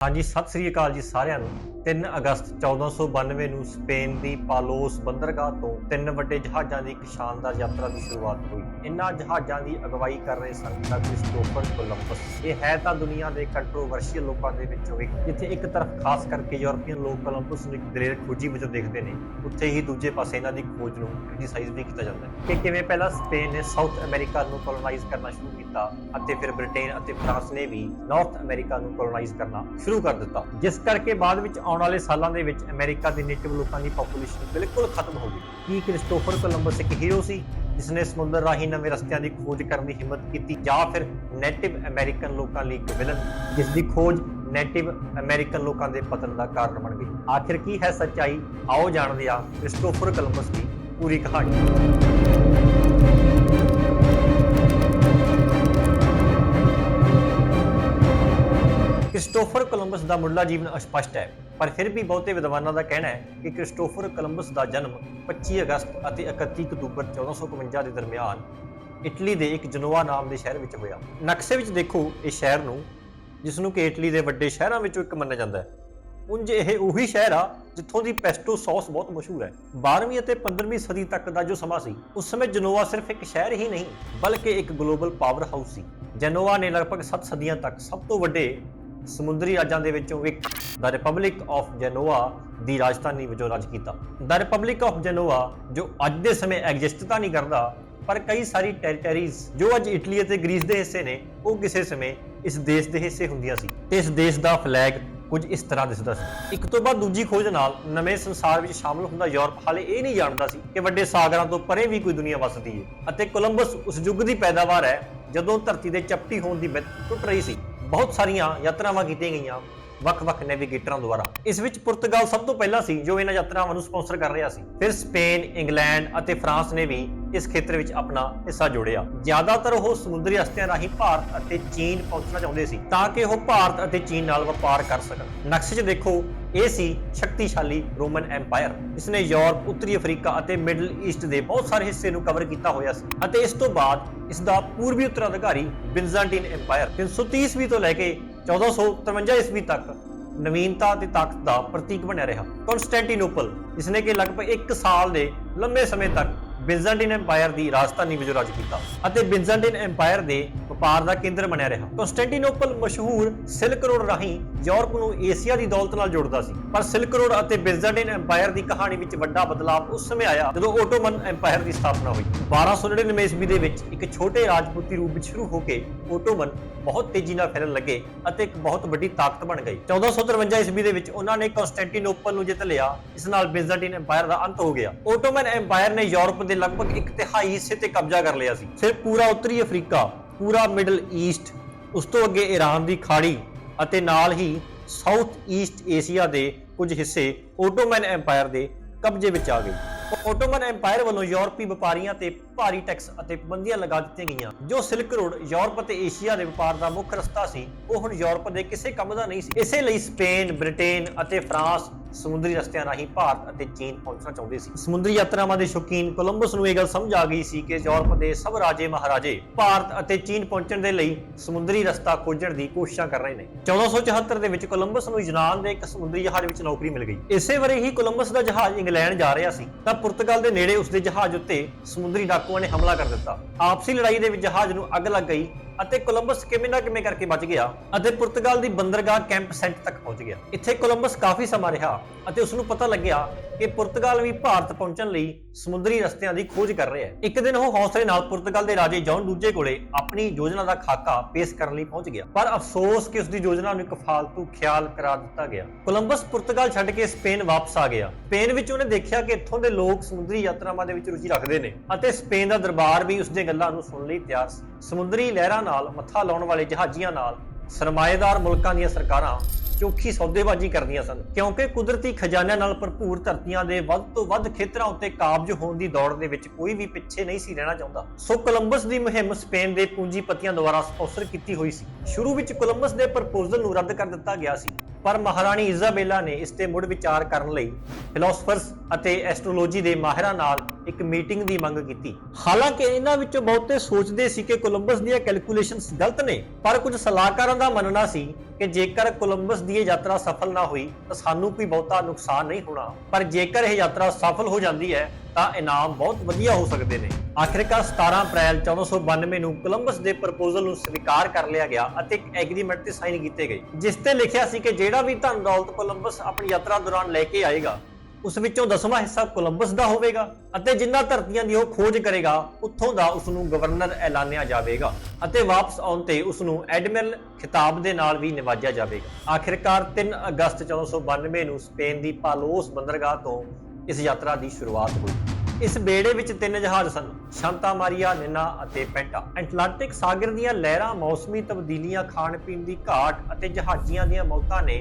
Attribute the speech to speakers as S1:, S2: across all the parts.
S1: ਹਾਂਜੀ, ਸਤਿ ਸ੍ਰੀ ਅਕਾਲ ਜੀ ਸਾਰਿਆਂ ਨੂੰ। 3 ਅਗਸਤ 1492 ਨੂੰ ਸਪੇਨ ਦੀ ਪਾਲੋਸ ਬੰਦਰਗਾਹ ਤੋਂ ਤਿੰਨ ਵੱਡੇ ਜਹਾਜ਼ਾਂ ਦੀ ਇੱਕ ਸ਼ਾਨਦਾਰ ਯਾਤਰਾ ਦੀ ਸ਼ੁਰੂਆਤ ਹੋਈ। ਇਨ੍ਹਾਂ ਜਹਾਜ਼ਾਂ ਦੀ ਅਗਵਾਈ ਕਰ ਰਹੇ ਸਨ ਦਾ ਕ੍ਰਿਸਟੋਫਰ ਕੋਲੰਬਸ। ਇਹ ਹੈ ਤਾਂ ਦੁਨੀਆ ਦੇ ਕੰਟਰੋਵਰਸ਼ੀਅਲ ਲੋਕਾਂ ਦੇ ਵਿੱਚੋਂ ਇੱਕ, ਜਿੱਥੇ ਇੱਕ ਤਰਫ ਖਾਸ ਕਰਕੇ ਯੂਰਪੀਅਨ ਲੋਕ ਕੋਲੰਬਸ ਨੂੰ ਇੱਕ ਦਲੇਰ ਖੋਜੀ ਵਜੋਂ ਦੇਖਦੇ ਨੇ, ਉੱਥੇ ਹੀ ਦੂਜੇ ਪਾਸੇ ਇਹਨਾਂ ਦੀ ਖੋਜ ਨੂੰ ਕ੍ਰਿਟਿਸਾਈਜ਼ ਵੀ ਕੀਤਾ ਜਾਂਦਾ ਹੈ। ਕਿ ਕਿਵੇਂ ਪਹਿਲਾਂ ਸਪੇਨ ਨੇ ਸਾਊਥ ਅਮਰੀਕਾ ਨੂੰ ਕੋਲੋਨਾਈਜ਼ ਕਰਨਾ ਸ਼ੁਰੂ ਕੀਤਾ ਅਤੇ ਫਿਰ ਬ੍ਰਿਟੇਨ ਅਤੇ ਫਰਾਂਸ ਨੇ ਵੀ ਨਾਰਥ ਅਮਰੀਕਾ ਨੂੰ ਕੋਲੋਨਾਈਜ਼ ਕਰਨਾ ਸ਼ੁਰੂ ਕਰ ਦਿੱਤਾ। ਜਿਸ ਕਰਕੇ ਬਾਅਦ ਵਿੱਚ ਆਉਣ ਵਾਲੇ ਸਾਲਾਂ ਦੇ ਵਿੱਚ ਅਮਰੀਕਾ ਦੇ ਨੇਟਿਵ ਲੋਕਾਂ ਦੀ ਪੋਪੂਲੇਸ਼ਨ ਬਿਲਕੁਲ ਖਤਮ ਹੋ ਗਈ। ਕੀ ਕ੍ਰਿਸਟੋਫਰ ਕੋਲੰਬਸ ਇੱਕ ਹੀਰੋ ਸੀ ਜਿਸ ਨੇ ਸਮੁੰਦਰ ਰਾਹੀਂ ਨਵੇਂ ਰਸਤਿਆਂ ਦੀ ਖੋਜ ਕਰਨ ਦੀ ਹਿੰਮਤ ਕੀਤੀ, ਜਾਂ ਫਿਰ ਨੇਟਿਵ ਅਮਰੀਕਨ ਲੋਕਾਂ ਲਈ ਇੱਕ ਵਿਲਨ ਜਿਸ ਦੀ ਖੋਜ ਨੇਟਿਵ ਅਮਰੀਕਨ ਲੋਕਾਂ ਦੇ ਪਤਨ ਦਾ ਕਾਰਨ ਬਣ ਗਈ। ਆਖਿਰ ਕੀ ਹੈ ਸੱਚਾਈ? ਆਓ ਜਾਣਦੇ ਆ ਕ੍ਰਿਸਟੋਫਰ ਕੋਲੰਬਸ ਦੀ ਪੂਰੀ ਕਹਾਣੀ। ਕ੍ਰਿਸਟੋਫਰ ਕੋਲੰਬਸ ਦਾ ਮੁੱਢਲਾ ਜੀਵਨ ਅਸਪਸ਼ਟ ਹੈ, ਪਰ ਫਿਰ ਵੀ ਬਹੁਤੇ ਵਿਦਵਾਨਾਂ ਦਾ ਕਹਿਣਾ ਹੈ ਕਿ ਕ੍ਰਿਸਟੋਫਰ ਕੋਲੰਬਸ ਦਾ ਜਨਮ 25 ਅਗਸਤ ਅਤੇ 31 ਅਕਤੂਬਰ 1452 ਦੇ ਦਰਮਿਆਨ ਇਟਲੀ ਦੇ ਇੱਕ ਜਨੋਆ ਨਾਮ ਦੇ ਸ਼ਹਿਰ ਵਿੱਚ ਹੋਇਆ। ਨਕਸ਼ੇ ਵਿੱਚ ਦੇਖੋ ਇਸ ਸ਼ਹਿਰ ਨੂੰ ਜਿਸ ਨੂੰ ਕਿ ਇਟਲੀ ਦੇ ਵੱਡੇ ਸ਼ਹਿਰਾਂ ਵਿੱਚੋਂ ਇੱਕ ਮੰਨਿਆ ਜਾਂਦਾ ਹੈ। ਉਂਝ ਇਹ ਉਹੀ ਸ਼ਹਿਰ ਆ ਜਿੱਥੋਂ ਦੀ ਪੈਸਟੋ ਸੌਸ ਬਹੁਤ ਮਸ਼ਹੂਰ ਹੈ। 12ਵੀਂ ਅਤੇ 15ਵੀਂ ਸਦੀ ਤੱਕ ਦਾ ਜੋ ਸਮਾਂ ਸੀ, ਉਸ ਸਮੇਂ ਜਨੋਆ ਸਿਰਫ ਇੱਕ ਸ਼ਹਿਰ ਹੀ ਨਹੀਂ, ਬਲਕਿ ਇੱਕ ਗਲੋਬਲ ਪਾਵਰ ਹਾਊਸ ਸੀ। ਜਨੋਵਾ ਨੇ ਲਗਭਗ 7 ਸਦੀਆਂ ਤੱਕ ਸਭ ਤੋਂ ਵੱਡੇ ਸਮੁੰਦਰੀ ਰਾਜਾਂ ਦੇ ਵਿੱਚੋਂ ਇੱਕ ਦਾ ਰਿਪਬਲਿਕ ਆਫ ਜਨੋਆ ਦੀ ਰਾਜਧਾਨੀ ਵਜੋਂ ਰਾਜ ਕੀਤਾ। ਦਾ ਰਿਪਬਲਿਕ ਆਫ ਜਨੋਆ ਜੋ ਅੱਜ ਦੇ ਸਮੇਂ ਐਗਜ਼ਿਸਟ ਤਾਂ ਨਹੀਂ ਕਰਦਾ, ਪਰ ਕਈ ਸਾਰੀ ਟੈਰੀਟਰੀਜ਼ ਜੋ ਅੱਜ ਇਟਲੀ ਅਤੇ ਗ੍ਰੀਸ ਦੇ ਹਿੱਸੇ ਨੇ, ਉਹ ਕਿਸੇ ਸਮੇਂ ਇਸ ਦੇਸ਼ ਦੇ ਹਿੱਸੇ ਹੁੰਦੀਆਂ ਸੀ। ਤੇ ਇਸ ਦੇਸ਼ ਦਾ ਫਲੈਗ ਕੁਝ ਇਸ ਤਰ੍ਹਾਂ ਦਿਸਦਾ ਸੀ। ਇੱਕ ਤੋਂ ਬਾਅਦ ਦੂਜੀ ਖੋਜ ਨਾਲ ਨਵੇਂ ਸੰਸਾਰ ਵਿੱਚ ਸ਼ਾਮਲ ਹੁੰਦਾ ਯੂਰਪ ਹਾਲੇ ਇਹ ਨਹੀਂ ਜਾਣਦਾ ਸੀ ਕਿ ਵੱਡੇ ਸਾਗਰਾਂ ਤੋਂ ਪਰੇ ਵੀ ਕੋਈ ਦੁਨੀਆ ਵਸਦੀ ਹੈ। ਅਤੇ ਕੋਲੰਬਸ ਉਸ ਯੁੱਗ ਦੀ ਪੈਦਾਵਾਰ ਹੈ, ਜਦੋਂ ਧਰਤੀ ਦੇ ਚਪਟੀ ਹੋਣ ਦੀ ਮਿੱਥ ਟੁੱਟ ਰਹੀ ਸੀ। ਬਹੁਤ ਸਾਰੀਆਂ ਯਾਤਰਾਵਾਂ ਕੀਤੀਆਂ ਗਈਆਂ। ਵੱਖ-ਵੱਖ ਨੈਵੀਗੇਟਰਾਂ ਦੁਆਰਾ। ਇਸ ਵਿੱਚ ਪੁਰਤਗਾਲ ਸਭ ਤੋਂ ਪਹਿਲਾਂ ਸੀ, ਜੋ ਇਹਨਾਂ ਯਾਤਰਾਵਾਂ ਨੂੰ ਸਪਾਂਸਰ ਕਰ ਰਿਹਾ ਸੀ। ਫਿਰ ਸਪੇਨ, ਇੰਗਲੈਂਡ ਅਤੇ ਫਰਾਂਸ ਨੇ ਵੀ ਇਸ ਖੇਤਰ ਵਿੱਚ ਆਪਣਾ ਹਿੱਸਾ ਜੋੜਿਆ। ਜ਼ਿਆਦਾਤਰ ਉਹ ਸਮੁੰਦਰੀ ਰਸਤਿਆਂ ਰਾਹੀਂ ਭਾਰਤ ਅਤੇ ਚੀਨ ਪਹੁੰਚਣਾ ਚਾਹੁੰਦੇ ਸੀ, ਤਾਂ ਕਿ ਉਹ ਭਾਰਤ ਅਤੇ ਚੀਨ ਨਾਲ ਵਪਾਰ ਕਰ ਸਕਣ। ਨਕਸ਼ੇ 'ਚ ਦੇਖੋ, ਇਹ ਸੀ ਸ਼ਕਤੀਸ਼ਾਲੀ ਰੋਮਨ ਐਮਪਾਇਰ ਇਸ ਨੇ ਯੂਰਪ, ਉੱਤਰੀ ਅਫਰੀਕਾ ਅਤੇ ਮਿਡਲ ਈਸਟ ਦੇ ਬਹੁਤ ਸਾਰੇ ਹਿੱਸੇ ਨੂੰ ਕਵਰ ਕੀਤਾ ਹੋਇਆ ਸੀ ਅਤੇ ਇਸ ਤੋਂ ਬਾਅਦ ਇਸ ਦਾ ਪੂਰਬੀ ਉੱਤਰਾਧਿਕਾਰੀ ਬਿਜ਼ੈਂਟੀਨ ਐਮਪਾਇਰ 330 ਈਸਵੀ ਤੋਂ ਲੈ ਕੇ 1453 ਈਸਵੀ ਤੱਕ ਨਵੀਨਤਾ ਅਤੇ ਤਾਕਤ ਦਾ ਪ੍ਰਤੀਕ ਬਣਿਆ ਰਿਹਾ। ਕਨਸਟੈਂਟੀਨੋਪਲ ਜਿਸਨੇ ਕਿ ਲਗਭਗ 1 ਸਾਲ ਦੇ ਲੰਬੇ ਸਮੇਂ ਤੱਕ ਬਿਜ਼ੈਂਟੀਨ ਐਮਪਾਇਰ ਦੀ ਰਾਜਧਾਨੀ ਵਜੋਂ ਰਾਜ ਕੀਤਾ ਅਤੇ ਬਿਜ਼ੈਂਟੀਨ ਐਮਪਾਇਰ ਦੇ ਵਪਾਰ ਦਾ ਕੇਂਦਰ ਬਣਿਆ ਰਿਹਾ। ਕਨਸਟੈਂਟੀਨੋਪਲ ਮਸ਼ਹੂਰ ਸਿਲਕ ਰੋਡ ਰਾਹੀਂ ਯੂਰਪ ਨੂੰ ਏਸ਼ੀਆ ਦੀ ਦੌਲਤ ਨਾਲ ਜੋੜਦਾ ਸੀ। ਪਰ ਸਿਲਕ ਰੋਡ ਅਤੇ ਬਿਜ਼ੈਂਟੀਨ ਐਮਪਾਇਰ ਦੀ ਕਹਾਣੀ ਵਿੱਚ ਵੱਡਾ ਬਦਲਾਅ ਉਸ ਸਮੇਂ ਆਇਆ ਜਦੋਂ ਓਟੋਮਨ ਐਮਪਾਇਰ ਦੀ ਸਥਾਪਨਾ ਹੋਈ। 1299 ਈਸਵੀ ਦੇ ਵਿੱਚ ਇੱਕ ਛੋਟੇ ਰਾਜਪੂਤੀ ਰੂਪ ਵਿੱਚ ਸ਼ੁਰੂ ਹੋ ਕੇ ਓਟੋਮਨ ਬਹੁਤ ਤੇਜ਼ੀ ਨਾਲ ਫੈਲਣ ਲੱਗੇ ਅਤੇ ਇੱਕ ਬਹੁਤ ਵੱਡੀ ਤਾਕਤ ਬਣ ਗਈ। 1453 ਈਸਵੀ ਦੇ ਵਿੱਚ ਉਹਨਾਂ ਨੇ ਕਨਸਟੈਂਟੀਨੋਪਲ ਨੂੰ ਜਿੱਤ ਲਿਆ। ਇਸ ਨਾਲ ਬਿਜ਼ੈਂਟੀਨ ਐਮਪਾਇਰ ਦਾ ਅੰਤ ਹੋ ਗਿਆ। ਓਟੋਮਨ ਐਮਪਾਇਰ ਨੇ ਯੂਰਪ ਦੇ ਲਗਭਗ ਇੱਕ ਤਿਹਾਈ ਹਿੱਸੇ ਤੇ ਕਬਜ਼ਾ ਕਰ ਲਿਆ ਸੀ। ਫਿਰ ਪੂਰਾ ਉੱਤਰੀ ਅਫਰੀਕਾ, ਪੂਰਾ ਮਿਡਲ ਈਸਟ, ਉਸ ਤੋਂ ਅੱਗੇ ਈਰਾਨ ਦੀ ਖਾੜੀ ਅਤੇ ਨਾਲ ਹੀ ਸਾਊਥ ਈਸਟ ਏਸ਼ੀਆ ਦੇ ਕੁਝ ਹਿੱਸੇ ਓਟੋਮਨ ਐਮਪਾਇਰ ਦੇ ਕਬਜ਼ੇ ਵਿੱਚ ਆ ਗਏ। ਓਟੋਮਨ ਐਮਪਾਇਰ ਵੱਲੋਂ ਯੂਰਪੀ ਵਪਾਰੀਆਂ ਤੇ ਭਾਰੀ ਟੈਕਸ ਅਤੇ ਪਾਬੰਦੀਆਂ ਲਗਾ ਦਿੱਤੀਆਂ ਗਈਆਂ। ਜੋ ਸਿਲਕ ਰੋਡ, ਯੂਰਪ ਅਤੇ ਏਸ਼ੀਆ ਦੇ ਵਪਾਰ ਦਾ ਮੁੱਖ ਰਸਤਾ ਸੀ, ਉਹ ਹੁਣ ਯੂਰਪ ਦੇ ਕਿਸੇ ਕੰਮ ਦਾ ਨਹੀਂ ਸੀ। ਇਸੇ ਲਈ ਸਪੇਨ, ਬ੍ਰਿਟੇਨ ਅਤੇ ਫਰਾਂਸ ਸਮੁੰਦਰੀ ਰਸਤਿਆਂ ਰਾਹੀਂ ਭਾਰਤ ਅਤੇ ਚੀਨ ਪਹੁੰਚਣਾ ਚਾਹੁੰਦੇ ਸੀ। ਸਮੁੰਦਰੀ ਯਾਤਰਾਵਾਂ ਦੇ ਸ਼ੌਕੀਨ ਕੋਲੰਬਸ ਨੂੰ ਇਹ ਗੱਲ ਸਮਝ ਆ ਗਈ ਸੀ ਕਿ ਯੂਰਪ ਦੇ ਸਭ ਰਾਜੇ ਮਹਾਰਾਜੇ ਭਾਰਤ ਅਤੇ ਚੀਨ ਪਹੁੰਚਣ ਦੇ ਲਈ ਸਮੁੰਦਰੀ ਰਸਤਾ ਖੋਜਣ ਦੀ ਕੋਸ਼ਿਸ਼ਾਂ ਕਰ ਰਹੇ ਨੇ। 1474 ਦੇ ਵਿੱਚ ਕੋਲੰਬਸ ਨੂੰ ਯੂਨਾਨ ਦੇ ਇੱਕ ਸਮੁੰਦਰੀ ਜਹਾਜ਼ ਵਿੱਚ ਨੌਕਰੀ ਮਿਲ ਗਈ। ਇਸੇ ਵਰੇ ਹੀ ਕੋਲੰਬਸ ਦਾ ਜਹਾਜ਼ ਇੰਗਲੈਂਡ ਜਾ ਰਿਹਾ ਸੀ, ਤਾਂ ਪੁਰਤਗਾਲ ਦੇ ਨੇੜੇ ਉਸਦੇ ਜਹਾਜ਼ ਉੱਤੇ ਸਮੁੰਦਰੀ ਡਾਕੂਆਂ ਨੇ ਹਮਲਾ ਕਰ ਦਿੱਤਾ। ਆਪਸੀ ਲੜਾਈ ਦੇ ਵਿੱਚ ਜਹਾਜ਼ ਨੂੰ ਅੱਗ ਲੱਗ ਗਈ ਅਤੇ ਕੋਲੰਬਸ ਕਿਵੇਂ ਨਾ ਕਿਵੇਂ ਕਰਕੇ ਬਚ ਗਿਆ ਅਤੇ ਪੁਰਤਗਾਲ ਦੀ ਬੰਦਰਗਾਹ ਕੈਂਪ ਸੈਂਟ ਤੱਕ ਪਹੁੰਚ ਗਿਆ। ਇੱਥੇ ਕੋਲੰਬਸ ਕਾਫੀ ਸਮਾਂ ਰਿਹਾ ਅਤੇ ਉਸ ਨੂੰ ਪਤਾ ਲੱਗਿਆ ਕਿ ਪੁਰਤਗਾਲ ਵੀ ਭਾਰਤ ਪਹੁੰਚਣ ਲਈ ਸਮੁੰਦਰੀ ਰਸਤਿਆਂ ਦੀ ਖੋਜ ਕਰ ਰਿਹਾ ਹੈ। ਇੱਕ ਦਿਨ ਉਹ ਹੌਸਲੇ ਨਾਲ ਪੁਰਤਗਾਲ ਦੇ ਰਾਜੇ ਜੌਨ ਦੂਜੇ ਕੋਲੇ ਆਪਣੀ ਯੋਜਨਾ ਦਾ ਖਾਕਾ ਪੇਸ਼ ਕਰਨ ਲਈ ਪਹੁੰਚ ਗਿਆ। ਪਰ ਅਫਸੋਸ ਕਿ ਉਸ ਦੀ ਯੋਜਨਾ ਨੂੰ ਇੱਕ ਫਾਲਤੂ ਖਿਆਲ ਕਰਾਰ ਦਿੱਤਾ ਗਿਆ। ਕੋਲੰਬਸ ਪੁਰਤਗਾਲ ਛੱਡ ਕੇ ਸਪੇਨ ਵਾਪਸ ਆ ਗਿਆ। ਸਪੇਨ ਵਿੱਚ ਉਹਨੇ ਦੇਖਿਆ ਕਿ ਇੱਥੋਂ ਦੇ ਲੋਕ ਸਮੁੰਦਰੀ ਯਾਤਰਾਵਾਂ ਦੇ ਵਿੱਚ ਰੁਚੀ ਰੱਖਦੇ ਨੇ ਅਤੇ ਸਪੇਨ ਦਾ ਦਰਬਾਰ ਵੀ ਉਸ ਦੀਆਂ ਗੱਲਾਂ ਨੂੰ ਸੁਣਨ ਲਈ ਤਿਆਰ ਸੀ। ਸਮੁੰਦਰੀ ਲਹਿਰਾਂ ਨਾਲ ਮੱਥਾ ਲਾਉਣ ਵਾਲੇ ਜਹਾਜ਼ੀਆਂ ਨਾਲ ਸਰਮਾਏਦਾਰ ਮੁਲਕਾਂ ਦੀਆਂ ਸਰਕਾਰਾਂ ਚੋਖੀ ਸੌਦੇਬਾਜ਼ੀ ਕਰਦੀਆਂ ਸਨ, ਕਿਉਂਕਿ ਕੁਦਰਤੀ ਖਜ਼ਾਨਿਆਂ ਨਾਲ ਭਰਪੂਰ ਧਰਤੀਆਂ ਦੇ ਵੱਧ ਤੋਂ ਵੱਧ ਖੇਤਰਾਂ ਉੱਤੇ ਕਾਬਜ ਹੋਣ ਦੀ ਦੌੜ ਦੇ ਵਿੱਚ ਕੋਈ ਵੀ ਪਿੱਛੇ ਨਹੀਂ ਸੀ ਰਹਿਣਾ ਚਾਹੁੰਦਾ। ਸੋ ਕੋਲੰਬਸ ਦੀ ਮੁਹਿੰਮ ਸਪੇਨ ਦੇ ਪੂੰਜੀਪਤੀਆਂ ਦੁਆਰਾ ਸਪਾਂਸਰ ਕੀਤੀ ਹੋਈ ਸੀ। ਸ਼ੁਰੂ ਵਿੱਚ ਕੋਲੰਬਸ ਦੇ ਪ੍ਰਪੋਜ਼ਲ ਨੂੰ ਰੱਦ ਕਰ ਦਿੱਤਾ ਗਿਆ ਸੀ। ਪਰ ਮਹਾਰਾਣੀ ਇਜ਼ਾਬੇਲਾ ਨੇ ਇਸ ਤੇ ਮੁੜ ਵਿਚਾਰ ਕਰਨ ਲਈ ਫਿਲਾਸਫਰਸ ਅਤੇ ਐਸਟ੍ਰੋਲੋਜੀ ਦੇ ਮਾਹਿਰਾਂ ਨਾਲ ਇੱਕ ਮੀਟਿੰਗ ਦੀ ਮੰਗ ਕੀਤੀ। ਹਾਲਾਂਕਿ ਇਹਨਾਂ ਵਿੱਚੋਂ ਬਹੁਤੇ ਸੋਚਦੇ ਸੀ ਕਿ ਕੋਲੰਬਸ ਦੀਆਂ ਕੈਲਕੂਲੇਸ਼ਨਸ ਗਲਤ ਨੇ, ਪਰ ਕੁਝ ਸਲਾਹਕਾਰਾਂ ਦਾ ਮੰਨਣਾ ਸੀ ਕਿ ਜੇਕਰ ਕੋਲੰਬਸ ਦੀ ਇਹ ਯਾਤਰਾ ਸਫਲ ਨਾ ਹੋਈ ਤਾਂ ਸਾਨੂੰ ਕੋਈ ਬਹੁਤਾ ਨੁਕਸਾਨ ਨਹੀਂ ਹੋਣਾ। ਪਰ ਜੇਕਰ ਇਹ ਯਾਤਰਾ ਸਫਲ ਹੋ ਜਾਂਦੀ ਹੈ ਤਾਂ ਇਨਾਮ ਬਹੁਤ ਵਧੀਆ ਹੋ ਸਕਦੇ ਨੇ। ਆਖਿਰਕਾਰ 17 ਅਪ੍ਰੈਲ 1492 ਨੂੰ ਕੋਲੰਬਸ ਦੇ ਪ੍ਰਪੋਜ਼ਲ ਨੂੰ ਸਵੀਕਾਰ ਕਰ ਲਿਆ ਗਿਆ ਅਤੇ ਇੱਕ ਐਗਰੀਮੈਂਟ ਤੇ ਸਾਈਨ ਕੀਤੇ ਗਏ, ਜਿਸ ਤੇ ਲਿਖਿਆ ਸੀ ਕਿ ਜਿਹੜਾ ਵੀ ਧਨ ਦੌਲਤ ਕੋਲੰਬਸ ਆਪਣੀ ਯਾਤਰਾ ਦੌਰਾਨ ਲੈ ਕੇ ਆਏਗਾ, ਉਸ ਵਿੱਚੋਂ ਦਸਵਾਂ ਹਿੱਸਾ ਕੋਲੰਬਸ ਦਾ ਹੋਵੇਗਾ ਅਤੇ ਜਿੰਨਾ ਧਰਤੀਆਂ ਦੀ ਉਹ ਖੋਜ ਕਰੇਗਾ, ਉੱਥੋਂ ਦਾ ਉਸ ਨੂੰ ਗਵਰਨਰ ਐਲਾਨਿਆ ਜਾਵੇਗਾ ਅਤੇ ਵਾਪਸ ਆਉਣ ਤੇ ਉਸ ਨੂੰ ਐਡਮਿਰਲ ਖਿਤਾਬ ਦੇ ਨਾਲ ਵੀ ਨਿਵਾਜਿਆ ਜਾਵੇਗਾ। ਆਖਿਰਕਾਰ 3 ਅਗਸਤ 1492 ਨੂੰ ਸਪੇਨ ਦੀ ਪਾਲੋਸ ਬੰਦਰਗਾਹ ਤੋਂ ਇਸ ਯਾਤਰਾ ਦੀ ਸ਼ੁਰੂਆਤ ਹੋਈ। ਇਸ ਬੇੜੇ ਵਿੱਚ ਤਿੰਨ ਜਹਾਜ਼ ਸਨ, ਸ਼ਾਂਤਾ ਮਾਰੀਆ, ਨਿਨਾ ਅਤੇ ਪੈਂਟਾ। ਐਟਲਾਂਟਿਕ ਸਾਗਰ ਦੀਆਂ ਲਹਿਰਾਂ ਮੌਸਮੀ ਤਬਦੀਲੀਆਂ ਖਾਣ ਪੀਣ ਦੀ ਘਾਟ ਅਤੇ ਜਹਾਜ਼ੀਆਂ ਦੀਆਂ ਮੌਤਾਂ ਨੇ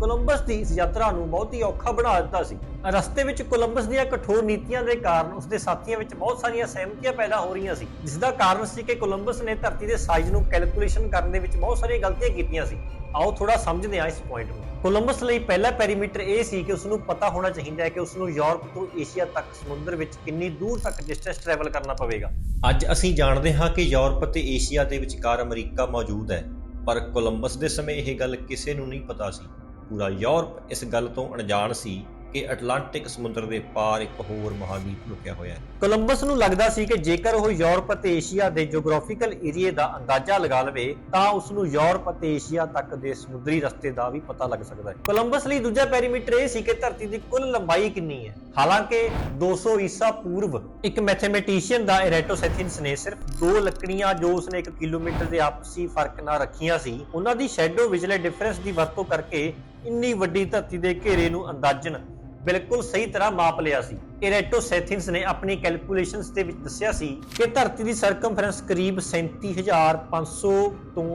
S1: ਕੋਲੰਬਸ ਦੀ ਇਸ ਯਾਤਰਾ ਨੂੰ ਬਹੁਤ ਹੀ ਔਖਾ ਬਣਾ ਦਿੱਤਾ ਸੀ। ਰਸਤੇ ਵਿੱਚ ਕੋਲੰਬਸ ਦੀਆਂ ਕਠੋਰ ਨੀਤੀਆਂ ਦੇ ਕਾਰਨ ਉਸਦੇ ਸਾਥੀਆਂ ਵਿੱਚ ਬਹੁਤ ਸਾਰੀਆਂ ਸਹਿਮਤੀਆਂ ਪੈਦਾ ਹੋ ਰਹੀਆਂ ਸੀ, ਜਿਸ ਦਾ ਕਾਰਨ ਸੀ ਕਿ ਕੋਲੰਬਸ ਨੇ ਧਰਤੀ ਦੇ ਸਾਈਜ਼ ਨੂੰ ਕੈਲਕੂਲੇਸ਼ਨ ਕਰਨ ਦੇ ਵਿੱਚ ਬਹੁਤ ਸਾਰੀਆਂ ਗਲਤੀਆਂ ਕੀਤੀਆਂ ਸੀ। ਆਓ ਥੋੜਾ ਸਮਝਦੇ ਹਾਂ ਇਸ ਪੁਆਇੰਟ ਨੂੰ। ਕੋਲੰਬਸ ਲਈ ਪਹਿਲਾ ਪੈਰੀਮੀਟਰ ਇਹ ਸੀ ਕਿ ਉਸ ਨੂੰ ਪਤਾ ਹੋਣਾ ਚਾਹੀਦਾ ਹੈ ਕਿ ਉਸ ਨੂੰ ਯੂਰਪ ਤੋਂ ਏਸ਼ੀਆ ਤੱਕ ਸਮੁੰਦਰ ਵਿੱਚ ਕਿੰਨੀ ਦੂਰ ਤੱਕ ਡਿਸਟੈਂਸ ਟਰੈਵਲ ਕਰਨਾ ਪਵੇਗਾ। ਅੱਜ ਅਸੀਂ ਜਾਣਦੇ ਹਾਂ ਕਿ ਯੂਰਪ ਅਤੇ ਏਸ਼ੀਆ ਦੇ ਵਿਚਕਾਰ ਅਮਰੀਕਾ ਮੌਜੂਦ ਹੈ, ਪਰ ਕੋਲੰਬਸ ਦੇ ਸਮੇਂ ਇਹ ਗੱਲ ਕਿਸੇ ਨੂੰ ਨਹੀਂ ਪਤਾ ਸੀ। ਪੂਰਾ ਯੂਰਪ ਇਸ ਗੱਲ ਤੋਂ ਅਣਜਾਣ ਸੀ ਕਿ ਅਟਲਾਂਟਿਕ ਸਮੁੰਦਰ ਦੇ ਪਾਰ ਇੱਕ ਹੋਰ ਮਹਾਦੀਪ ਲੁਕਿਆ ਹੋਇਆ ਹੈ। ਕੋਲੰਬਸ ਨੂੰ ਲੱਗਦਾ ਸੀ ਕਿ ਜੇਕਰ ਉਹ ਯੂਰਪ ਅਤੇ ਏਸ਼ੀਆ ਦੇ ਜੀਓਗ੍ਰਾਫੀਕਲ ਏਰੀਏ ਦਾ ਅੰਦਾਜ਼ਾ ਲਗਾ ਲਵੇ, ਤਾਂ ਉਸ ਨੂੰ ਯੂਰਪ ਅਤੇ ਏਸ਼ੀਆ ਤੱਕ ਦੇ ਸਮੁੰਦਰੀ ਰਸਤੇ ਦਾ ਵੀ ਪਤਾ ਲੱਗ ਸਕਦਾ ਹੈ। ਕੋਲੰਬਸ ਲਈ ਦੂਜਾ ਪੈਰੀਮੀਟਰ ਇਹ ਸੀ ਕਿ ਧਰਤੀ ਦੀ ਕੁੱਲ ਲੰਬਾਈ ਕਿੰਨੀ ਹੈ। ਹਾਲਾਂਕਿ 200 ਈਸਾ ਪੂਰਵ ਇੱਕ ਮੈਥਮੈਟੀਸ਼ੀਅਨ ਦਾ ਇਰੈਟੋਸੈਥਿਨਸ ਨੇ ਸਿਰਫ ਦੋ ਲੱਕੜੀਆਂ ਜੋ ਉਸਨੇ 1 ਕਿਲੋਮੀਟਰ ਦੇ ਆਪਸੀ ਫ਼ਰਕ ਨਾਲ ਰੱਖੀਆਂ ਸੀ, ਉਹਨਾਂ ਦੀ ਸ਼ੈਡੋ ਵਿਜਲੇ ਡਿਫਰੈਂਸ ਦੀ ਵਰਤੋਂ ਕਰਕੇ ਇੰਨੀ ਵੱਡੀ ਧਰਤੀ ਦੇ ਘੇਰੇ ਨੂੰ ਅੰਦਾਜ਼ਨ ਬਿਲਕੁਲ ਸਹੀ ਤਰ੍ਹਾਂ ਮਾਪ ਲਿਆ ਸੀ। ਇਰੈਟੋਸੈਥਿਨਸ ਨੇ ਆਪਣੀ ਕੈਲਕੂਲੇਸ਼ਨਸ ਦੇ ਵਿੱਚ ਦੱਸਿਆ ਸੀ ਕਿ ਧਰਤੀ ਦੀ ਸਰਕਮਫਰੈਂਸ ਕਰੀਬ 37500 ਤੋਂ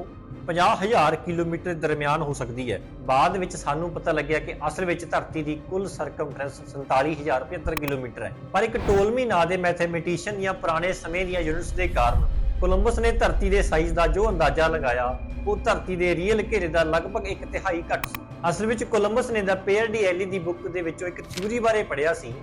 S1: 50000 ਕਿਲੋਮੀਟਰ ਦਰਮਿਆਨ ਹੋ ਸਕਦੀ ਹੈ। ਬਾਅਦ ਵਿੱਚ ਸਾਨੂੰ ਪਤਾ ਲੱਗਿਆ ਕਿ ਅਸਲ ਵਿੱਚ ਧਰਤੀ ਦੀ ਕੁੱਲ ਸਰਕਮਫਰੈਂਸ 47075 ਕਿਲੋਮੀਟਰ ਹੈ। ਪਰ ਇੱਕ ਟੋਲਮੀ ਨਾਂ ਦੇ ਮੈਥਮੈਟੀਸ਼ੀਅਨ ਜਾਂ ਪੁਰਾਣੇ ਸਮੇਂ ਦੀਆਂ ਯੂਨਿਟਸ ਦੇ ਕਾਰਨ ਕੋਲੰਬਸ ਨੇ ਧਰਤੀ ਦੇ ਸਾਈਜ਼ ਦਾ ਜੋ ਅੰਦਾਜ਼ਾ ਲਗਾਇਆ, ਉਹ ਧਰਤੀ ਦੇ ਰੀਅਲ ਘੇਰੇ ਦਾ ਲਗਭਗ ਇੱਕ ਤਿਹਾਈ ਘੱਟ ਸੀ। ਅਸਲ ਵਿੱਚ ਕੋਲੰਬਸ ਨੇ ਦਾ ਪੇਅਰ ਡੀ ਦੀ ਬੁੱਕ ਦੇ ਵਿੱਚੋਂ ਇੱਕ ਥਿਊਰੀ ਬਾਰੇ ਪੜ੍ਹਿਆ ਸੀ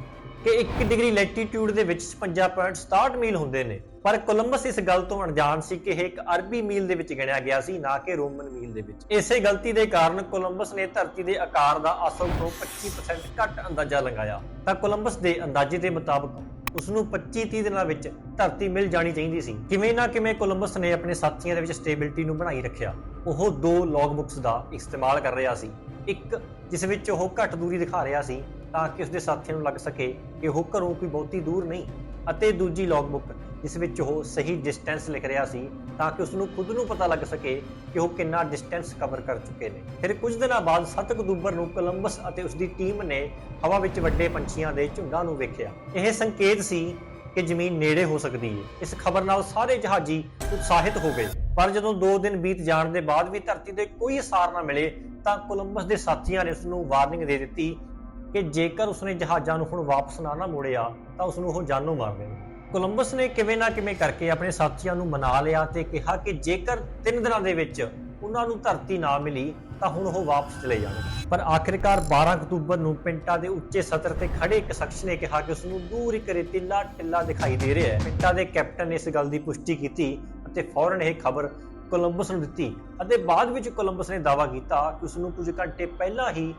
S1: ਕਿ 1 ਡਿਗਰੀ ਲੈਟੀਟਿਊਡ ਦੇ ਵਿੱਚ 55.67 ਮੀਲ ਹੁੰਦੇ ਨੇ। ਪਰ ਕੋਲੰਬਸ ਇਸ ਗੱਲ ਤੋਂ ਅਣਜਾਣ ਸੀ ਕਿ ਇਹ ਇੱਕ ਅਰਬੀ ਮੀਲ ਦੇ ਵਿੱਚ ਗਿਣਿਆ ਗਿਆ ਸੀ, ਨਾ ਕਿ ਰੋਮਨ ਮੀਲ ਦੇ ਵਿੱਚ। ਇਸੇ ਗਲਤੀ ਦੇ ਕਾਰਨ ਕੋਲੰਬਸ ਨੇ ਧਰਤੀ ਦੇ ਆਕਾਰ ਦਾ ਅਸਲ ਤੋਂ 25% ਘੱਟ ਅੰਦਾਜ਼ਾ ਲਗਾਇਆ। ਤਾਂ ਕੋਲੰਬਸ ਦੇ ਅੰਦਾਜ਼ੇ ਦੇ ਮੁਤਾਬਕ ਉਸ ਨੂੰ 25-30 ਦਿਨਾਂ ਵਿੱਚ ਧਰਤੀ ਮਿਲ ਜਾਣੀ ਚਾਹੀਦੀ ਸੀ। ਕਿਵੇਂ ਨਾ ਕਿਵੇਂ ਕੋਲੰਬਸ ਨੇ ਆਪਣੇ ਸਾਥੀਆਂ ਦੇ ਵਿੱਚ ਸਟੇਬਿਲਿਟੀ ਨੂੰ ਬਣਾਈ ਰੱਖਿਆ। ਉਹ ਦੋ ਲੌਗ ਬੁੱਕਸ ਦਾ ਇਸਤੇਮਾਲ ਕਰ ਰਿਹਾ ਸੀ। ਇੱਕ ਜਿਸ ਵਿੱਚ ਉਹ ਘੱਟ ਦੂਰੀ ਦਿਖਾ ਰਿਹਾ ਸੀ ਤਾਂ ਕਿ ਉਸਦੇ ਸਾਥੀਆਂ ਨੂੰ ਲੱਗ ਸਕੇ ਕਿ ਉਹ ਘਰੋਂ ਕੋਈ ਬਹੁਤੀ ਦੂਰ ਨਹੀਂ। ਅਤੇ ਦੂਜੀ ਲੌਗ ਬੁੱਕ ਜਿਸ ਵਿੱਚ ਉਹ ਸਹੀ ਡਿਸਟੈਂਸ ਲਿਖ ਰਿਹਾ ਸੀ ਤਾਂ ਕਿ ਉਸ ਨੂੰ ਖੁਦ ਨੂੰ ਪਤਾ ਲੱਗ ਸਕੇ ਕਿ ਉਹ ਕਿੰਨਾ ਡਿਸਟੈਂਸ ਕਵਰ ਕਰ ਚੁੱਕੇ ਨੇ। ਫਿਰ ਕੁਝ ਦਿਨਾਂ ਬਾਅਦ 7 ਅਕਤੂਬਰ ਨੂੰ ਕੋਲੰਬਸ ਅਤੇ ਉਸ ਦੀ ਟੀਮ ਨੇ ਹਵਾ ਵਿੱਚ ਵੱਡੇ ਪੰਛੀਆਂ ਦੇ ਝੁੰਡਾਂ ਨੂੰ ਵੇਖਿਆ। ਇਹ ਸੰਕੇਤ ਸੀ ਕਿ ਜ਼ਮੀਨ ਨੇੜੇ ਹੋ ਸਕਦੀ ਹੈ ਇਸ ਖਬਰ ਨਾਲ ਸਾਰੇ ਜਹਾਜ਼ੀ ਉਤਸ਼ਾਹਿਤ ਹੋ ਗਏ। ਪਰ ਜਦੋਂ 2 ਦਿਨ ਬੀਤ ਜਾਣ ਦੇ ਬਾਅਦ ਵੀ ਧਰਤੀ ਤੇ ਕੋਈ ਅਸਾਰ ਨਾ ਮਿਲੇ ਤਾਂ ਕੋਲੰਬਸ ਦੇ ਸਾਥੀਆਂ ਨੇ ਉਸ ਨੂੰ ਵਾਰਨਿੰਗ ਦੇ ਦਿੱਤੀ ਕਿ ਜੇਕਰ ਉਸਨੇ ਜਹਾਜ਼ਾਂ ਨੂੰ ਹੁਣ ਵਾਪਸ ਨਾ ਨਾ ਮੋੜਿਆ ਤਾਂ ਉਸ ਨੂੰ ਉਹ ਜਾਨੋਂ ਮਾਰ ਦੇਣਗੇ। ਕੋਲੰਬਸ ਨੇ ਕਿਵੇਂ ਨਾ ਕਿਵੇਂ ਕਰਕੇ ਆਪਣੇ ਸਾਥੀਆਂ ਨੂੰ ਮਨਾ ਲਿਆ ਤੇ ਕਿਹਾ ਕਿ ਜੇਕਰ 3 ਦਿਨਾਂ ਦੇ ਵਿੱਚ ਉਹਨਾਂ ਨੂੰ ਧਰਤੀ ਨਾ ਮਿਲੀ, ਤਾਂ ਹੁਣ ਉਹ ਵਾਪਸ ਚਲੇ ਜਾਣਗੇ ਪਰ ਆਖਿਰਕਾਰ 12 ਅਕਤੂਬਰ ਨੂੰ ਪਿੰਟਾ ਦੇ ਉੱਚੇ ਸਤਰ ਤੇ ਖੜੇ ਇੱਕ ਸ਼ਖਸ ਨੇ ਕਿਹਾ ਕਿ ਉਸ ਨੂੰ ਦੂਰ ਇੱਕ ਰੇਤੀਲਾ ਟਿੱਲਾ ਦਿਖਾਈ ਦੇ ਰਿਹਾ ਹੈ। ਪਿੰਟਾ ਦੇ ਕੈਪਟਨ ਨੇ ਇਸ ਗੱਲ ਦੀ ਪੁਸ਼ਟੀ ਕੀਤੀ ਅਤੇ ਫੌਰਨ ਇਹ ਖਬਰ ਕੋਲੰਬਸ ਨੂੰ ਦਿੱਤੀ ਅਤੇ ਬਾਅਦ ਵਿੱਚ ਕੋਲੰਬਸ ਨੇ ਦਾਅਵਾ ਕੀਤਾ ਕਿ ਉਸ ਨੂੰ ਕੁਝ ਘੰਟੇ ਪਹਿਲਾਂ ਹੀ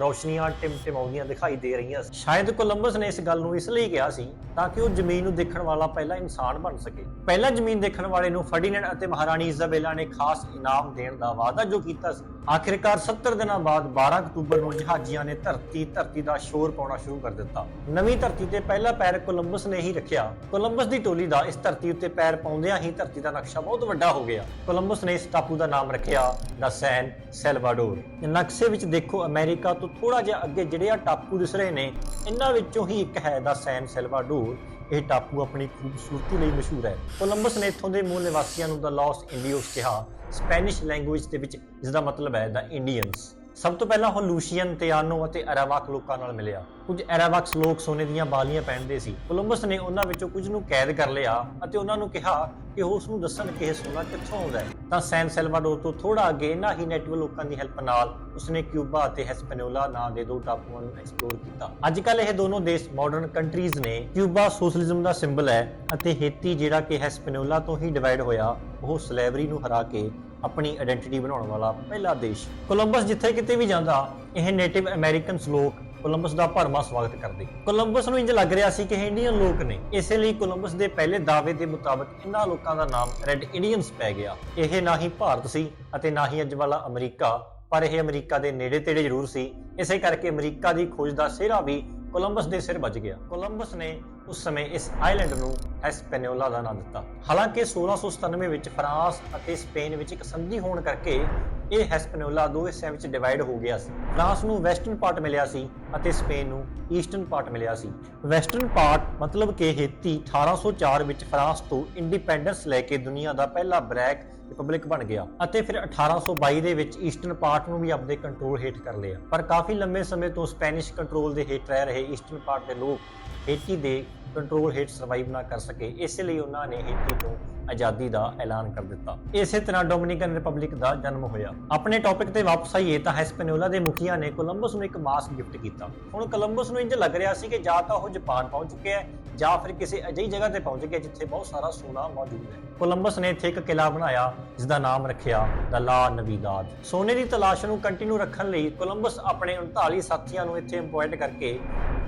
S1: ਰੌਸ਼ਨੀਆਂ ਟਿਮਟਿਮਾਉਂਦੀਆਂ ਦਿਖਾਈ ਦੇ ਰਹੀਆਂ ਸੀ। ਸ਼ਾਇਦ ਕੋਲੰਬਸ ਨੇ ਇਸ ਗੱਲ ਨੂੰ ਇਸ ਲਈ ਕਿਹਾ ਸੀ ਤਾਂ ਕਿ ਉਹ ਜ਼ਮੀਨ ਨੂੰ ਦੇਖਣ ਵਾਲਾ ਪਹਿਲਾ ਇਨਸਾਨ ਬਣ ਸਕੇ। ਪਹਿਲਾ ਜ਼ਮੀਨ ਦੇਖਣ ਵਾਲੇ ਨੂੰ ਫਰਡੀਨੈਂਡ ਅਤੇ ਮਹਾਰਾਣੀ ਇਜ਼ਾਬੇਲਾ ਨੇ ਖਾਸ ਇਨਾਮ ਦੇਣ ਦਾ ਵਾਅਦਾ ਜੋ ਕੀਤਾ ਸੀ। ਆਖਿਰਕਾਰ 70 ਦਿਨਾਂ ਬਾਅਦ 12 ਅਕਤੂਬਰ ਨੂੰ ਜਹਾਜ਼ੀਆਂ ਨੇ ਧਰਤੀ ਧਰਤੀ ਦਾ ਸ਼ੋਰ ਪਾਉਣਾ ਸ਼ੁਰੂ ਕਰ ਦਿੱਤਾ। ਨਵੀਂ ਧਰਤੀ ਤੇ ਪਹਿਲਾ ਪੈਰ ਕੋਲੰਬਸ ਨੇ ਹੀ ਰੱਖਿਆ। ਕੋਲੰਬਸ ਦੀ ਟੋਲੀ ਦਾ ਇਸ ਧਰਤੀ ਉੱਤੇ ਪੈਰ ਪਾਉਂਦਿਆਂ ਹੀ ਧਰਤੀ ਦਾ ਨਕਸ਼ਾ ਬਹੁਤ ਵੱਡਾ ਹੋ ਗਿਆ। ਕੋਲੰਬਸ ਨੇ ਇਸ ਟਾਪੂ ਦਾ ਨਾਮ ਰੱਖਿਆ ਦਾ ਸੈਨ ਸੈਲਵਾਡੋਰ। ਨਕਸ਼ੇ ਵਿੱਚ ਦੇਖੋ ਅਮਰੀਕਾ ਤੋਂ ਥੋੜਾ ਜਿਹਾ ਅੱਗੇ ਜਿਹੜੇ ਆ ਟਾਪੂ ਦਿਸ ਰਹੇ ਨੇ, ਇਹਨਾਂ ਵਿੱਚੋਂ ਹੀ ਇੱਕ ਹੈ ਦਾ ਸੈਨ ਸੈਲਵਾਡੋਰ। ਇਹ ਟਾਪੂ ਆਪਣੀ ਖੂਬਸੂਰਤੀ ਲਈ ਮਸ਼ਹੂਰ ਹੈ। ਕੋਲੰਬਸ ਨੇ ਇੱਥੋਂ ਦੇ ਮੂਲ ਨਿਵਾਸੀਆਂ ਨੂੰ ਦਾ ਲਾਸ ਇੰਡੀਓਸ ਕਿਹਾ। ਸਪੈਨਿਸ਼ ਲੈਂਗੁਏਜ ਦੇ ਵਿੱਚ ਜਿਸ ਦਾ ਮਤਲਬ ਹੈ ਦਾ ਇੰਡੀਅਨਸ ਸਭ ਤੋਂ ਪਹਿਲਾਂ ਉਹ ਲੂਸ਼ੀਅਨ ਤਿਆਨੋ ਅਤੇ ਅਰਾਵਾਕ ਲੋਕਾਂ ਨਾਲ ਮਿਲਿਆ। ਕੁਝ ਅਰਾਵਾਕਸ ਲੋਕ ਸੋਨੇ ਦੀਆਂ ਬਾਲੀਆਂ ਪਹਿਨਦੇ ਸੀ। ਕੋਲੰਬਸ ਨੇ ਉਹਨਾਂ ਵਿੱਚੋਂ ਕੁਝ ਨੂੰ ਕੈਦ ਕਰ ਲਿਆ ਅਤੇ ਉਹਨਾਂ ਨੂੰ ਕਿਹਾ ਕਿ ਉਹ ਉਸ ਨੂੰ ਦੱਸਣ ਕਿ ਇਹ ਸੋਨਾ ਕਿੱਥੋਂ ਆਉਂਦਾ ਹੈ। ਤਾਂ ਸੈਨ ਸੈਲਵਾਡੋਰ ਤੋਂ ਥੋੜਾ ਅੱਗੇ ਇਹਨਾਂ ਹੀ ਨੈਟਿਵ ਲੋਕਾਂ ਦੀ ਹੈਲਪ ਨਾਲ ਉਸਨੇ ਕਿਊਬਾ ਅਤੇ ਹੈਸਪੈਨੋਲਾ ਨਾਂ ਦੇ ਦੋ ਟਾਪੂਆਂ ਨੂੰ ਐਕਸਪਲੋਰ ਕੀਤਾ। ਅੱਜ ਕੱਲ ਇਹ ਦੋਨੋਂ ਦੇਸ਼ ਮਾਡਰਨ ਕੰਟਰੀਜ਼ ਨੇ ਕਿਊਬਾ ਸੋਸ਼ਲਿਜ਼ਮ ਦਾ ਸਿੰਬਲ ਹੈ ਅਤੇ ਹੇਤੀ ਜਿਹੜਾ ਕਿ ਹੈਸਪੈਨੋਲਾ ਤੋਂ ਹੀ ਡਿਵਾਈਡ ਹੋਇਆ, ਉਹ ਸਲੇਵਰੀ ਨੂੰ ਹਰਾ ਕੇ ਆਪਣੀ ਆਇਡੈਂਟੀਟੀ ਬਣਾਉਣ ਵਾਲਾ ਪਹਿਲਾ ਦੇਸ਼। ਕੋਲੰਬਸ ਜਿੱਥੇ ਕਿਤੇ ਵੀ ਜਾਂਦਾ, ਇਹ ਨੇਟਿਵ ਅਮਰੀਕਨਸ ਲੋਕ ਕੋਲੰਬਸ ਦਾ ਭਰਮਾ ਸਵਾਗਤ ਕਰਦੇ। ਕੋਲੰਬਸ ਨੂੰ ਇੰਜ ਲੱਗ ਰਿਹਾ ਸੀ ਕਿ ਇਹ ਇੰਡੀਅਨ ਲੋਕ ਨੇ। ਇਸੇ ਲਈ ਕੋਲੰਬਸ ਦੇ ਪਹਿਲੇ ਦਾਅਵੇ ਦੇ ਮੁਤਾਬਕ ਇਹਨਾਂ ਲੋਕਾਂ ਦਾ ਨਾਮ ਰੈੱਡ ਇੰਡੀਅਨਸ ਪੈ ਗਿਆ। ਇਹ ਨਾ ਹੀ ਭਾਰਤ ਸੀ ਅਤੇ ਨਾ ਹੀ ਅੱਜ ਵਾਲਾ ਅਮਰੀਕਾ, ਪਰ ਇਹ ਅਮਰੀਕਾ ਦੇ ਨੇੜੇ ਤੇੜੇ ਜ਼ਰੂਰ ਸੀ। ਇਸੇ ਕਰਕੇ ਅਮਰੀਕਾ ਦੀ ਖੋਜ ਦਾ ਸਿਹਰਾ ਵੀ ਕੋਲੰਬਸ ਦੇ ਸਿਰ ਵੱਜ ਗਿਆ। ਕੋਲੰਬਸ ਨੇ ਉਸ ਸਮੇਂ ਇਸ ਆਈਲੈਂਡ ਨੂੰ ਹੈਸਪੈਨੋਲਾ ਦਾ ਨਾਮ ਦਿੱਤਾ। ਹਾਲਾਂਕਿ 1697 ਵਿੱਚ ਫਰਾਂਸ ਅਤੇ ਸਪੇਨ ਵਿੱਚ ਇੱਕ ਸੰਧੀ ਹੋਣ ਕਰਕੇ ਇਹ ਹੈਸਪੈਨਿਓਲਾ ਦੋ ਹਿੱਸਿਆਂ ਵਿੱਚ ਡਿਵਾਈਡ ਹੋ ਗਿਆ ਸੀ। ਫਰਾਂਸ ਨੂੰ ਵੈਸਟਰਨ ਪਾਰਟ ਮਿਲਿਆ ਸੀ ਅਤੇ ਸਪੇਨ ਨੂੰ ਈਸਟਰਨ ਪਾਰਟ ਮਿਲਿਆ ਸੀ। ਵੈਸਟਰਨ ਪਾਰਟ ਮਤਲਬ ਕਿ ਹੇਤੀ 1804 ਵਿੱਚ ਫਰਾਂਸ ਤੋਂ ਇੰਡੀਪੈਂਡੈਂਸ ਲੈ ਕੇ ਦੁਨੀਆ ਦਾ ਪਹਿਲਾ ਬ੍ਰੈਕ ਰਿਪਬਲਿਕ ਬਣ ਗਿਆ ਅਤੇ ਫਿਰ 1822 ਦੇ ਵਿੱਚ ਈਸਟਰਨ ਪਾਰਟ ਨੂੰ ਵੀ ਆਪਣੇ ਕੰਟਰੋਲ ਹੇਠ ਕਰ ਲਿਆ। ਪਰ ਕਾਫੀ ਲੰਬੇ ਸਮੇਂ ਤੋਂ ਸਪੈਨਿਸ਼ ਕੰਟਰੋਲ ਦੇ ਹੇਠ ਰਹਿ ਰਹੇ ਈਸਟਰਨ ਪਾਰਟ ਦੇ ਲੋਕ ਹੇਤੀ ਦੇ ਕੰਟਰੋਲ ਹੇਠ ਸਰਵਾਈਵ ਨਾ ਕਰ ਸਕੇ, ਇਸ ਲਈ ਉਹਨਾਂ ਨੇ ਹੇਤੀ ਤੋਂ ਆਜ਼ਾਦੀ ਦਾ ਐਲਾਨ ਕਰ ਦਿੱਤਾ। ਇਸੇ ਤਰ੍ਹਾਂ ਡੋਮਿਨਿਕਨ ਰਿਪਬਲਿਕ ਦਾ ਜਨਮ ਹੋਇਆ। ਆਪਣੇ ਟੌਪਿਕ ਤੇ ਵਾਪਸ ਆਈਏ ਤਾਂ ਹੈਸਪੈਨੋਲਾ ਦੇ ਮੁਖੀਆ ਨੇ ਕੋਲੰਬਸ ਨੂੰ ਇੱਕ ਮਾਸਕ ਗਿਫਟ ਕੀਤਾ। ਹੁਣ ਕੋਲੰਬਸ ਨੂੰ ਇੰਜ ਲੱਗ ਰਿਹਾ ਸੀ ਕਿ ਜਾਂ ਤਾਂ ਉਹ ਜਾਪਾਨ ਪਹੁੰਚ ਚੁੱਕਿਆ ਹੈ ਜਾਂ ਫਿਰ ਕਿਸੇ ਅਜਿਹੀ ਜਗ੍ਹਾ ਤੇ ਪਹੁੰਚ ਗਏ ਜਿੱਥੇ ਬਹੁਤ ਸਾਰਾ ਸੋਨਾ ਮੌਜੂਦ ਹੈ। ਕੋਲੰਬਸ ਨੇ ਇੱਥੇ ਇੱਕ ਕਿਲਾ ਬਣਾਇਆ ਜਿਸ ਦਾ ਨਾਮ ਰੱਖਿਆ ਦਾ ਲਾ ਨਵੀਦਾਦ। ਸੋਨੇ ਦੀ ਤਲਾਸ਼ ਨੂੰ ਕੰਟੀਨਿਊ ਰੱਖਣ ਲਈ ਕੋਲੰਬਸ ਆਪਣੇ 39 ਸਾਥੀਆਂ ਨੂੰ ਇੱਥੇ ਇੰਪੋਇੰਟ ਕਰਕੇ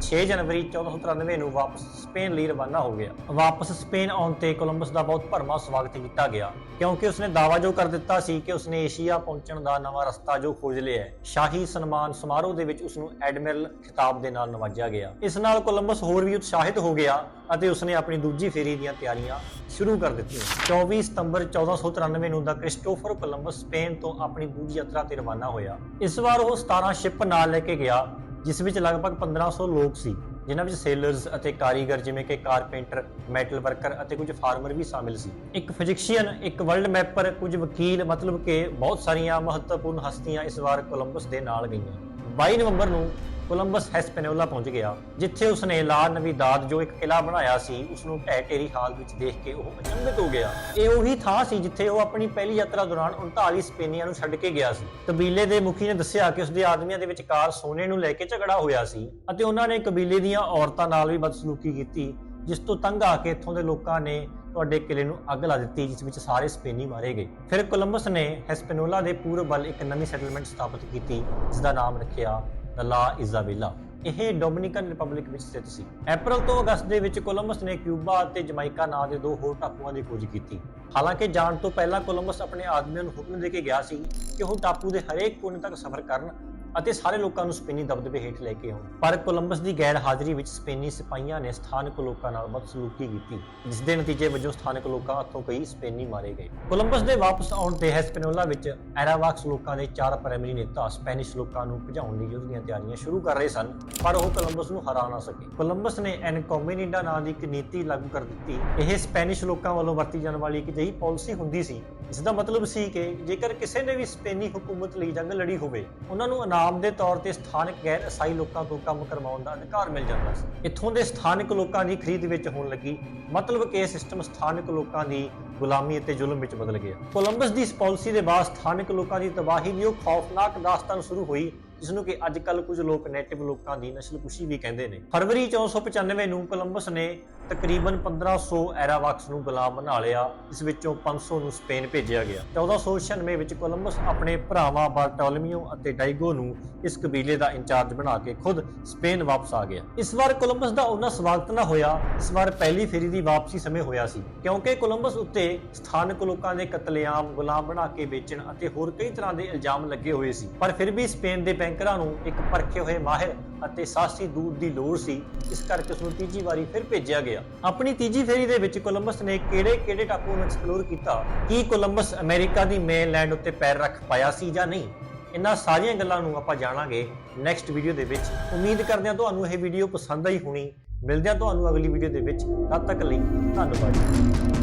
S1: 6 ਜਨਵਰੀ 1493 ਨੂੰ ਵਾਪਸ ਸਪੇਨ ਲਈ ਰਵਾਨਾ ਹੋ ਗਿਆ। ਵਾਪਸ ਸਪੇਨ ਆਉਣ ਤੇ ਕੋਲੰਬਸ ਦਾ ਬਹੁਤ ਭਰਮਾ ਸਵਾਗਤ ਕੀਤਾ ਗਿਆ, ਕਿਉਂਕਿ ਉਸਨੇ ਦਾਅਵਾ ਜੋ ਕਰ ਦਿੱਤਾ ਸੀ ਕਿ ਉਸਨੇ ਏਸ਼ੀਆ ਪਹੁੰਚਣ ਦਾ ਨਵਾਂ ਰਸਤਾ ਜੋ ਖੋਜ ਲਿਆ ਹੈ, ਸ਼ਾਹੀ ਸਨਮਾਨ ਸਮਾਰੋਹ ਦੇ ਵਿੱਚ ਉਸ ਨੂੰ ਐਡਮਿਰਲ ਖਿਤਾਬ ਦੇ ਨਾਲ ਨਵਾਜਿਆ ਗਿਆ। ਇਸ ਨਾਲ ਕੋਲੰਬਸ ਹੋਰ ਵੀ ਉਤਸ਼ਾਹਿਤ ਹੋ ਗਿਆ ਅਤੇ ਉਸਨੇ ਆਪਣੀ ਦੂਜੀ ਫੇਰੀ ਦੀਆਂ ਤਿਆਰੀਆਂ ਸ਼ੁਰੂ ਕਰ ਦਿੱਤੀਆਂ। 24 ਸਤੰਬਰ 1493 ਨੂੰ ਦਾ ਕ੍ਰਿਸਟੋਫਰ ਕੋਲੰਬਸ ਸਪੇਨ ਤੋਂ ਆਪਣੀ ਦੂਜੀ ਯਾਤਰਾ ਤੇ ਰਵਾਨਾ ਹੋਇਆ। ਇਸ ਵਾਰ ਉਹ 17 ਸ਼ਿਪ ਨਾਲ ਲੈ ਕੇ ਗਿਆ ਜਿਸ ਵਿੱਚ ਲਗਭਗ 1500 ਲੋਕ ਸੀ, ਜਿਨ੍ਹਾਂ ਵਿੱਚ ਸੇਲਰਸ ਅਤੇ ਕਾਰੀਗਰ ਜਿਵੇਂ ਕਿ ਕਾਰਪੈਂਟਰ ਮੈਟਲ ਵਰਕਰ ਅਤੇ ਕੁਝ ਫਾਰਮਰ ਵੀ ਸ਼ਾਮਿਲ ਸੀ। ਇੱਕ ਫਿਜ਼ਿਕਸ਼ੀਅਨ ਇੱਕ ਵਰਲਡ ਮੈਪਰ ਕੁਝ ਵਕੀਲ, ਮਤਲਬ ਕਿ ਬਹੁਤ ਸਾਰੀਆਂ ਮਹੱਤਵਪੂਰਨ ਹਸਤੀਆਂ ਇਸ ਵਾਰ ਕੋਲੰਬਸ ਦੇ ਨਾਲ ਗਈਆਂ। 22 ਨਵੰਬਰ ਨੂੰ ਕੋਲੰਬਸ ਹੈਸਪੈਨੋਲਾ ਪਹੁੰਚ ਗਿਆ, ਜਿੱਥੇ ਉਸਨੇ ਲਾ ਨਵੀਦਾਦ ਜੋ ਇੱਕ ਕਿਲਾ ਬਣਾਇਆ ਸੀ ਉਸ ਨੂੰ ਢਹਿ ਢੇਰੀ ਹਾਲ ਵਿੱਚ ਦੇਖ ਕੇ ਉਹ ਅਚੰਭਿਤ ਹੋ ਗਿਆ। ਇਹ ਉਹੀ ਥਾਂ ਸੀ ਜਿੱਥੇ ਉਹ ਆਪਣੀ ਪਹਿਲੀ ਯਾਤਰਾ ਦੌਰਾਨ 39 ਸਪੇਨੀਆਂ ਨੂੰ ਛੱਡ ਕੇ ਗਿਆ ਸੀ। ਕਬੀਲੇ ਦੇ ਮੁਖੀ ਨੇ ਦੱਸਿਆ ਕਿ ਉਸਦੇ ਆਦਮੀਆਂ ਦੇ ਵਿਚਕਾਰ ਸੋਨੇ ਨੂੰ ਲੈ ਕੇ ਝਗੜਾ ਹੋਇਆ ਸੀ ਅਤੇ ਉਹਨਾਂ ਨੇ ਕਬੀਲੇ ਦੀਆਂ ਔਰਤਾਂ ਨਾਲ ਵੀ ਬਦਸਲੂਕੀ ਕੀਤੀ, ਜਿਸ ਤੋਂ ਤੰਗ ਆ ਕੇ ਇੱਥੋਂ ਦੇ ਲੋਕਾਂ ਨੇ ਤੁਹਾਡੇ ਕਿਲੇ ਨੂੰ ਅੱਗ ਲਾ ਦਿੱਤੀ, ਜਿਸ ਵਿੱਚ ਸਾਰੇ ਸਪੇਨੀ ਮਾਰੇ ਗਏ। ਫਿਰ ਕੋਲੰਬਸ ਨੇ ਹੈਸਪੈਨੋਲਾ ਦੇ ਪੂਰਬ ਵੱਲ ਇੱਕ ਨਵੀਂ ਸੈਟਲਮੈਂਟ ਸਥਾਪਿਤ ਕੀਤੀ ਜਿਸ ਦਾ ਨਾਮ ਰੱਖਿਆ ਦ ਲਾ ਇਜ਼ਾਬੇਲਾ ਇਹ ਡੋਮਿਨਿਕਨ ਰਿਪਬਲਿਕ ਵਿੱਚ ਸਥਿਤ ਸੀ। ਅਪ੍ਰੈਲ ਤੋਂ ਅਗਸਤ ਦੇ ਵਿੱਚ ਕੋਲੰਬਸ ਨੇ ਕਿਊਬਾ ਅਤੇ ਜਮਾਇਕਾ ਨਾਂ ਦੇ ਦੋ ਹੋਰ ਟਾਪੂਆਂ ਦੀ ਖੋਜ ਕੀਤੀ। ਹਾਲਾਂਕਿ ਜਾਣ ਤੋਂ ਪਹਿਲਾਂ ਕੋਲੰਬਸ ਆਪਣੇ ਆਦਮੀਆਂ ਨੂੰ ਹੁਕਮ ਦੇ ਕੇ ਗਿਆ ਸੀ ਕਿ ਉਹ ਟਾਪੂ ਦੇ ਹਰੇਕ ਕੋਨੇ ਤੱਕ ਸਫ਼ਰ ਕਰਨ ਅਤੇ ਸਾਰੇ ਲੋਕਾਂ ਨੂੰ ਸਪੇਨੀ ਦਬਦਬੇ ਹੇਠ ਲੈ ਕੇ ਆਉਣ। ਪਰ ਕੋਲੰਬਸ ਦੀ ਗੈਰ ਹਾਜ਼ਰੀ ਵਿੱਚ ਸਪੇਨੀ ਸਿਪਾਹੀਆਂ ਨੇ ਸਥਾਨਕ ਲੋਕਾਂ ਨਾਲ ਬਦਸਲੂਕੀ ਕੀਤੀ ਜਿਸ ਦੇ ਨਤੀਜੇ ਵਜੋਂ ਸਥਾਨਕ ਲੋਕਾਂ ਹੱਥੋਂ ਕਈ ਸਪੇਨੀ ਮਾਰੇ ਗਏ। ਕੋਲੰਬਸ ਦੇ ਵਾਪਸ ਆਉਣ ਤੇ ਹੈਸਪੈਨੋਲਾ ਵਿੱਚ ਐਰਾਵਾਕਸ ਲੋਕਾਂ ਦੇ ਚਾਰ ਪ੍ਰਾਇਮਰੀ ਨੇਤਾ ਸਪੈਨਿਸ਼ ਲੋਕਾਂ ਨੂੰ ਭਜਾਉਣ ਲਈ ਯੁੱਧ ਦੀਆਂ ਤਿਆਰੀਆਂ ਸ਼ੁਰੂ ਕਰ ਰਹੇ ਸਨ, ਪਰ ਉਹ ਕੋਲੰਬਸ ਨੂੰ ਹਰਾ ਨਾ ਸਕੇ। ਕੋਲੰਬਸ ਨੇ ਐਨਕੋਮਿਨੀਡਾ ਨਾਂ ਦੀ ਇੱਕ ਨੀਤੀ ਲਾਗੂ ਕਰ ਦਿੱਤੀ। ਇਹ ਸਪੈਨਿਸ਼ ਲੋਕਾਂ ਵੱਲੋਂ ਵਰਤੀ ਜਾਣ ਵਾਲੀ ਇੱਕ ਜਿਹੀ ਪਾਲਿਸੀ ਹੁੰਦੀ ਸੀ ਜਿਸ ਦਾ ਮਤਲਬ ਸੀ ਕਿ ਜੇਕਰ ਕਿਸੇ ਨੇ ਵੀ ਸਪੇਨੀ ਹਕੂਮਤ ਲਈ ਜੰਗ ਲੜੀ ਹੋਵੇ, ਉਹਨਾਂ ਨੂੰ ਇਨਾਮ ਦੇ ਤੌਰ ਤੇ ਸਥਾਨਕ ਗੈਰ ਇਸਾਈ ਲੋਕਾਂ ਤੋਂ ਕੰਮ ਕਰਵਾਉਣ ਦਾ ਅਧਿਕਾਰ ਮਿਲ ਜਾਂਦਾ ਸੀ। ਇੱਥੋਂ ਦੇ ਸਥਾਨਕ ਲੋਕਾਂ ਦੀ ਖਰੀਦ ਵਿੱਚ ਹੋਣ ਲੱਗੀ ਮਤਲਬ ਕਿ ਇਹ ਸਿਸਟਮ ਸਥਾਨਕ ਲੋਕਾਂ ਦੀ ਗੁਲਾਮੀ ਅਤੇ ਜ਼ੁਲਮ ਵਿੱਚ ਬਦਲ ਗਿਆ। ਕੋਲੰਬਸ ਦੀ ਇਸ ਪਾਲਿਸੀ ਦੇ ਬਾਅਦ ਸਥਾਨਕ ਲੋਕਾਂ ਦੀ ਤਬਾਹੀ ਦੀ ਉਹ ਖੌਫਨਾਕ ਦਾਸਤਾਨ ਸ਼ੁਰੂ ਹੋਈ ਜਿਸ ਨੂੰ ਕਿ ਅੱਜ ਕੱਲ ਕੁਝ ਲੋਕ ਨੈਟਿਵ ਲੋਕਾਂ ਦੀ ਨਸਲਕੁਸ਼ੀ ਵੀ ਕਹਿੰਦੇ ਨੇ। ਫਰਵਰੀ 1495 ਨੂੰ ਕੋਲੰਬਸ ਨੇ ਤਕਰੀਬਨ 1500 ਐਰਾਵਾਕਸ ਨੂੰ ਗੁਲਾਮ ਬਣਾ ਲਿਆ ਇਸ ਵਿੱਚੋਂ 500 ਨੂੰ ਸਪੇਨ ਭੇਜਿਆ ਗਿਆ। 1496 ਵਿੱਚ ਕੋਲੰਬਸ ਆਪਣੇ ਭਰਾਵਾਂ ਬਾਰਟੋਲੋਮੀਓ ਅਤੇ ਡਾਈਗੋ ਨੂੰ ਇਸ ਕਬੀਲੇ ਦਾ ਇੰਚਾਰਜ ਬਣਾ ਕੇ ਖੁਦ ਸਪੇਨ ਵਾਪਸ ਆ ਗਿਆ। ਇਸ ਵਾਰ ਕੋਲੰਬਸ ਦਾ ਉਹਨਾਂ ਸਵਾਗਤ ਨਾ ਹੋਇਆ, ਇਸ ਵਾਰ ਪਹਿਲੀ ਫੇਰੀ ਦੀ ਵਾਪਸੀ ਸਮੇਂ ਹੋਇਆ ਸੀ। ਕਿਉਂਕਿ ਕੋਲੰਬਸ ਉੱਤੇ ਸਥਾਨਕ ਲੋਕਾਂ ਦੇ ਕਤਲੇਆਮ, ਗੁਲਾਮ ਬਣਾ ਕੇ ਵੇਚਣ ਅਤੇ ਹੋਰ ਕਈ ਤਰ੍ਹਾਂ ਦੇ ਇਲਜ਼ਾਮ ਲੱਗੇ ਹੋਏ ਸੀ। ਪਰ ਫਿਰ ਵੀ ਸਪੇਨ ਦੇ ਬੈਂਕਰਾਂ ਨੂੰ ਇੱਕ ਪਰਖੇ ਹੋਏ ਮਾਹਿਰ ਅਤੇ ਸਾਹਸੀ ਦੂਤ ਦੀ ਲੋੜ ਸੀ, ਇਸ ਕਰਕੇ ਉਸ ਨੂੰ ਤੀਜੀ ਵਾਰੀ ਫਿਰ ਭੇਜਿਆ ਗਿਆ। ਆਪਣੀ ਤੀਜੀ ਫੇਰੀ ਦੇ ਵਿੱਚ ਕੋਲੰਬਸ ਨੇ ਕਿਹੜੇ-ਕਿਹੜੇ ਟਾਪੂਆਂ ਨੂੰ ਐਕਸਪਲੋਰ ਕੀਤਾ? ਕੀ ਕੋਲੰਬਸ ਅਮਰੀਕਾ ਦੀ ਮੇਨਲੈਂਡ ਉੱਤੇ ਪੈਰ ਰੱਖ ਪਾਇਆ ਸੀ ਜਾਂ ਨਹੀਂ? ਇਹਨਾਂ ਸਾਰੀਆਂ ਗੱਲਾਂ ਨੂੰ ਆਪਾਂ ਜਾਣਾਂਗੇ ਨੈਕਸਟ ਵੀਡੀਓ ਦੇ ਵਿੱਚ। ਉਮੀਦ ਕਰਦੇ ਹਾਂ ਤੁਹਾਨੂੰ ਇਹ ਵੀਡੀਓ ਪਸੰਦ ਆਈ ਹੋਣੀ। ਮਿਲਦੇ ਹਾਂ ਤੁਹਾਨੂੰ ਅਗਲੀ ਵੀਡੀਓ ਦੇ ਵਿੱਚ। ਤਦ ਤੱਕ ਲਈ ਧੰਨਵਾਦ।